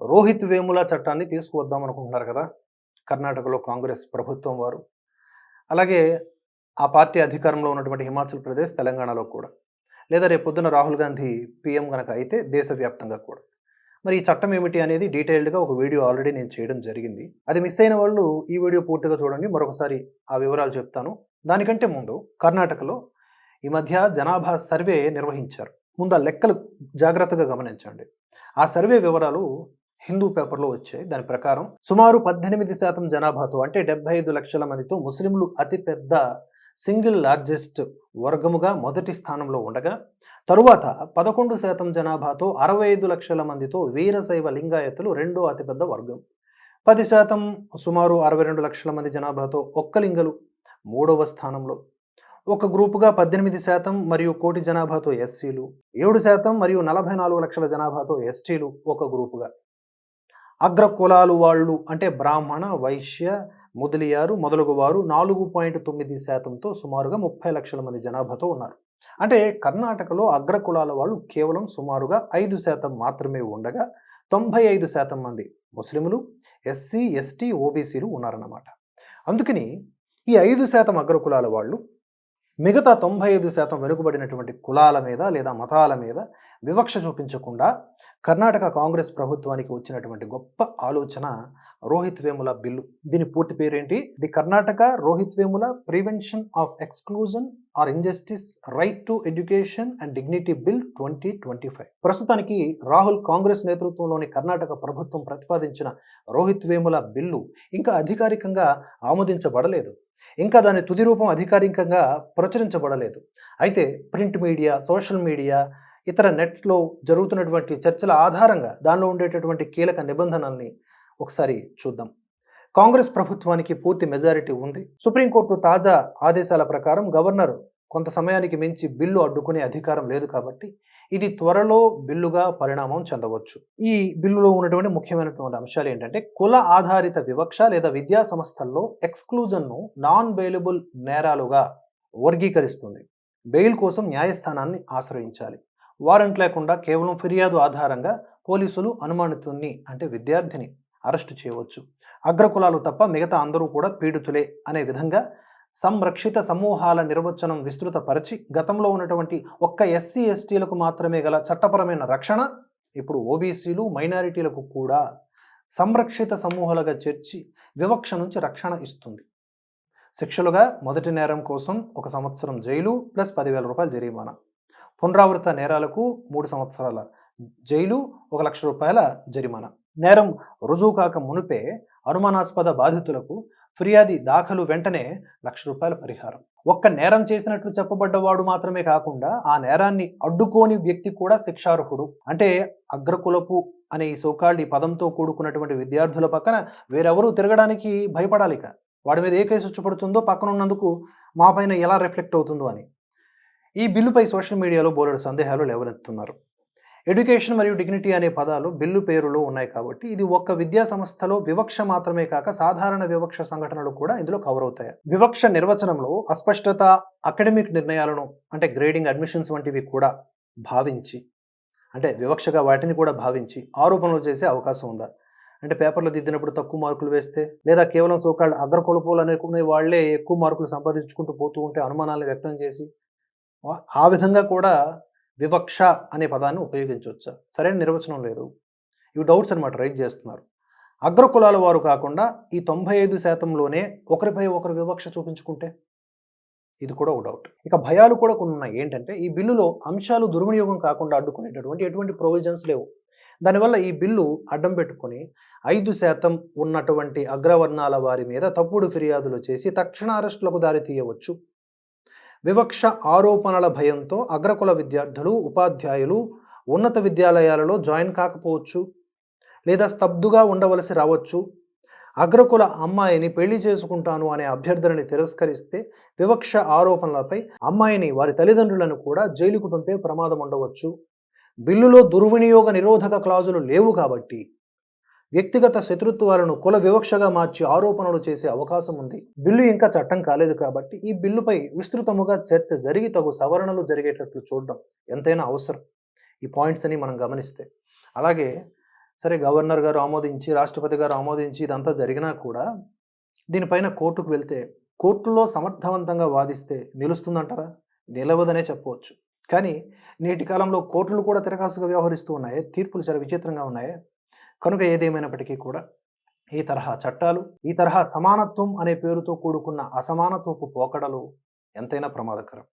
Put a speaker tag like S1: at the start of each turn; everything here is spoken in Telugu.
S1: రోహిత్ వేముల చట్టాన్ని తీసుకువద్దాం అనుకుంటున్నారు కదా కర్ణాటకలో కాంగ్రెస్ ప్రభుత్వం వారు. అలాగే ఆ పార్టీ అధికారంలో ఉన్నటువంటి హిమాచల్ ప్రదేశ్ తెలంగాణలో కూడా. లేదా రేపు పొద్దున రాహుల్ గాంధీ పీఎం కనుక అయితే దేశవ్యాప్తంగా కూడా. మరి ఈ చట్టం ఏమిటి అనేది డీటెయిల్డ్గా ఒక వీడియో ఆల్రెడీ నేను చేయడం జరిగింది. అది మిస్ అయిన వాళ్ళు ఈ వీడియో పూర్తిగా చూడండి మరొకసారి ఆ వివరాలు చెప్తాను. దానికంటే ముందు కర్ణాటకలో ఈ మధ్య జనాభా సర్వే నిర్వహించారు. ముందు ఆ లెక్కలు జాగ్రత్తగా గమనించండి. ఆ సర్వే వివరాలు హిందూ పేపర్లో వచ్చాయి. దాని ప్రకారం సుమారు పద్దెనిమిది శాతం జనాభాతో అంటే డెబ్బై ఐదు లక్షల మందితో ముస్లింలు అతిపెద్ద సింగిల్ లార్జెస్ట్ వర్గముగా మొదటి స్థానంలో ఉండగా తరువాత పదకొండు శాతం జనాభాతో అరవై ఐదు లక్షల మందితో వీరశైవ లింగాయతులు రెండో అతిపెద్ద వర్గం. పది శాతం సుమారు అరవై రెండు లక్షల మంది జనాభాతో ఒక్కలింగలు మూడవ స్థానంలో. ఒక గ్రూపుగా పద్దెనిమిది శాతం మరియు కోటి జనాభాతో ఎస్సీలు ఏడు శాతం మరియు నలభై నాలుగు లక్షల జనాభాతో ఎస్టీలు ఒక గ్రూపుగా. అగ్ర కులాలు వాళ్ళు అంటే బ్రాహ్మణ వైశ్య ముదలియారు మొదలగు వారు నాలుగు పాయింట్ తొమ్మిది శాతంతో సుమారుగా ముప్పై లక్షల మంది జనాభాతో ఉన్నారు. అంటే కర్ణాటకలో అగ్ర కులాల వాళ్ళు కేవలం సుమారుగా ఐదు శాతం మాత్రమే ఉండగా తొంభై ఐదు శాతం మంది ముస్లింలు ఎస్సీ ఎస్టీ ఓబీసీలు ఉన్నారన్నమాట. అందుకని ఈ ఐదు శాతం అగ్ర కులాల వాళ్ళు మిగతా తొంభై ఐదు శాతం వెనుకబడినటువంటి కులాల మీద లేదా మతాల మీద వివక్ష చూపించకుండా కర్ణాటక కాంగ్రెస్ ప్రభుత్వానికి వచ్చినటువంటి గొప్ప ఆలోచన రోహిత్ వేముల బిల్లు. దీని పూర్తి పేరేంటి? The Karnataka Rohith Vemula prevention of exclusion or injustice right to education and dignity bill twenty twenty five. ప్రస్తుతానికి రాహుల్ కాంగ్రెస్ నేతృత్వంలోని కర్ణాటక ప్రభుత్వం ప్రతిపాదించిన రోహిత్ వేముల బిల్లు ఇంకా అధికారికంగా ఆమోదించబడలేదు. ఇంకా దాని తుది రూపం అధికారికంగా ప్రచురించబడలేదు. అయితే ప్రింట్ మీడియా సోషల్ మీడియా ఇతర నెట్లో జరుగుతున్నటువంటి చర్చల ఆధారంగా దానిలో ఉండేటటువంటి కీలక నిబంధనల్ని ఒకసారి చూద్దాం. కాంగ్రెస్ ప్రభుత్వానికి పూర్తి మెజారిటీ ఉంది. సుప్రీంకోర్టు తాజా ఆదేశాల ప్రకారం గవర్నర్ కొంత సమయానికి మించి బిల్లు అడ్డుకునే అధికారం లేదు కాబట్టి ఇది త్వరలో బిల్లుగా పరిణామం చెందవచ్చు. ఈ బిల్లులో ఉన్నటువంటి ముఖ్యమైనటువంటి అంశాలు ఏంటంటే కుల ఆధారిత వివక్ష లేదా విద్యా సంస్థల్లో ఎక్స్క్లూజన్ను నాన్ బెయిలబుల్ నేరాలుగా వర్గీకరిస్తుంది. బెయిల్ కోసం న్యాయస్థానాన్ని ఆశ్రయించాలి. వారెంట్ లేకుండా కేవలం ఫిర్యాదు ఆధారంగా పోలీసులు అనుమానితుల్ని అంటే విద్యార్థిని అరెస్టు చేయవచ్చు. అగ్రకులాలు తప్ప మిగతా అందరూ కూడా పీడితులే అనే విధంగా సంరక్షిత సమూహాల నిర్వచనం విస్తృతపరిచి గతంలో ఉన్నటువంటి ఒక్క ఎస్సీ ఎస్టీలకు మాత్రమే గల చట్టపరమైన రక్షణ ఇప్పుడు ఓబీసీలు మైనారిటీలకు కూడా సంరక్షిత సమూహాలుగా చేర్చి వివక్ష నుంచి రక్షణ ఇస్తుంది. శిక్షలుగా మొదటి నేరం కోసం ఒక సంవత్సరం జైలు ప్లస్ పదివేల రూపాయల జరిమానా. పునరావృత నేరాలకు మూడు సంవత్సరాల జైలు ఒక లక్ష రూపాయల జరిమానా. నేరం రుజువు కాక మునిపే అనుమానాస్పద బాధితులకు ఫిర్యాది దాఖలు వెంటనే లక్ష రూపాయల పరిహారం. ఒక్క నేరం చేసినట్లు చెప్పబడ్డవాడు మాత్రమే కాకుండా ఆ నేరాన్ని అడ్డుకోని వ్యక్తి కూడా శిక్షార్హుడు. అంటే అగ్రకులపు అనే ఈ సోకాల్డ్ ఈ పదంతో కూడుకున్నటువంటి విద్యార్థుల పక్కన వేరెవరూ తిరగడానికి భయపడాలిక. వాడి మీద ఏ కేసు వచ్చుపడుతుందో పక్కన ఉన్నందుకు మా పైన ఎలా రిఫ్లెక్ట్ అవుతుందో అని. ఈ బిల్లుపై సోషల్ మీడియాలో బోలెడు సందేహాలు లేవనెత్తున్నారు ఎడ్యుకేషన్ మరియు డిగ్నిటీ అనే పదాలు బిల్లు పేరులో ఉన్నాయి కాబట్టి ఇది ఒక్క విద్యా సంస్థలో వివక్ష మాత్రమే కాక సాధారణ వివక్ష సంఘటనలు కూడా ఇందులో కవర్ అవుతాయి. వివక్ష నిర్వచనంలో అస్పష్టత అకాడమిక్ నిర్ణయాలను అంటే గ్రేడింగ్ అడ్మిషన్స్ వంటివి కూడా భావించి అంటే వివక్షగా వాటిని కూడా భావించి ఆరోపణలు చేసే అవకాశం ఉందా? అంటే పేపర్లు దిద్దినప్పుడు తక్కువ మార్కులు వేస్తే లేదా కేవలం సోకాళ్ళు అగ్రకులపోలు అనుకునే వాళ్ళే ఎక్కువ మార్కులు సంపాదించుకుంటూ పోతూ ఉంటే అనుమానాలు వ్యక్తం చేసి ఆ విధంగా కూడా వివక్ష అనే పదాన్ని ఉపయోగించవచ్చు సరైన నిర్వచనం లేదు. ఇవి డౌట్స్ అనమాట రైజ్ చేస్తున్నారు. అగ్రకులాల వారు కాకుండా ఈ తొంభై ఐదు శాతంలోనే ఒకరిపై ఒకరు వివక్ష చూపించుకుంటే ఇది కూడా ఒక డౌట్. ఇక భయాలు కూడా కొన్ని ఉన్నాయి. ఏంటంటే ఈ బిల్లులో అంశాలు దుర్వినియోగం కాకుండా అడ్డుకునేటటువంటి ఎటువంటి ప్రొవిజన్స్ లేవు. దానివల్ల ఈ బిల్లు అడ్డం పెట్టుకొని ఐదు శాతం ఉన్నటువంటి అగ్రవర్ణాల వారి మీద తప్పుడు ఫిర్యాదులు చేసి తక్షణ అరెస్టులకు దారి తీయవచ్చు. వివక్ష ఆరోపణల భయంతో అగ్రకుల విద్యార్థులు ఉపాధ్యాయులు ఉన్నత విద్యాలయాలలో జాయిన్ కాకపోవచ్చు లేదా స్తబ్దుగా ఉండవలసి రావచ్చు. అగ్రకుల అమ్మాయిని పెళ్ళి చేసుకుంటాను అనే అభ్యర్థనని తిరస్కరిస్తే వివక్ష ఆరోపణలపై అమ్మాయిని వారి తల్లిదండ్రులను కూడా జైలుకు పంపే ప్రమాదం ఉండవచ్చు. బిల్లులో దుర్వినియోగ నిరోధక క్లాజులు లేవు కాబట్టి వ్యక్తిగత శత్రుత్వాలను కుల వివక్షగా మార్చి ఆరోపణలు చేసే అవకాశం ఉంది. బిల్లు ఇంకా చట్టం కాలేదు కాబట్టి ఈ బిల్లుపై విస్తృతముగా చర్చ జరిగి తగు సవరణలు జరిగేటట్లు చూడడం ఎంతైనా అవసరం. ఈ పాయింట్స్ అని మనం గమనిస్తే. అలాగే సరే గవర్నర్ గారు ఆమోదించి రాష్ట్రపతి గారు ఆమోదించి ఇదంతా జరిగినా కూడా దీనిపైన కోర్టుకు వెళ్తే కోర్టులో సమర్థవంతంగా వాదిస్తే నిలుస్తుందంటారా? నిలవదనే చెప్పవచ్చు. కానీ నేటి కాలంలో కోర్టులు కూడా తిరకాసుగా వ్యవహరిస్తూ ఉన్నాయి తీర్పులు చాలా విచిత్రంగా ఉన్నాయి. కనుక ఏదేమైనప్పటికీ కూడా ఈ తరహా చట్టాలు ఈ తరహా సమానత్వం అనే పేరుతో కూడుకున్న అసమానత్వపు పోకడలు ఎంతైనా ప్రమాదకరం.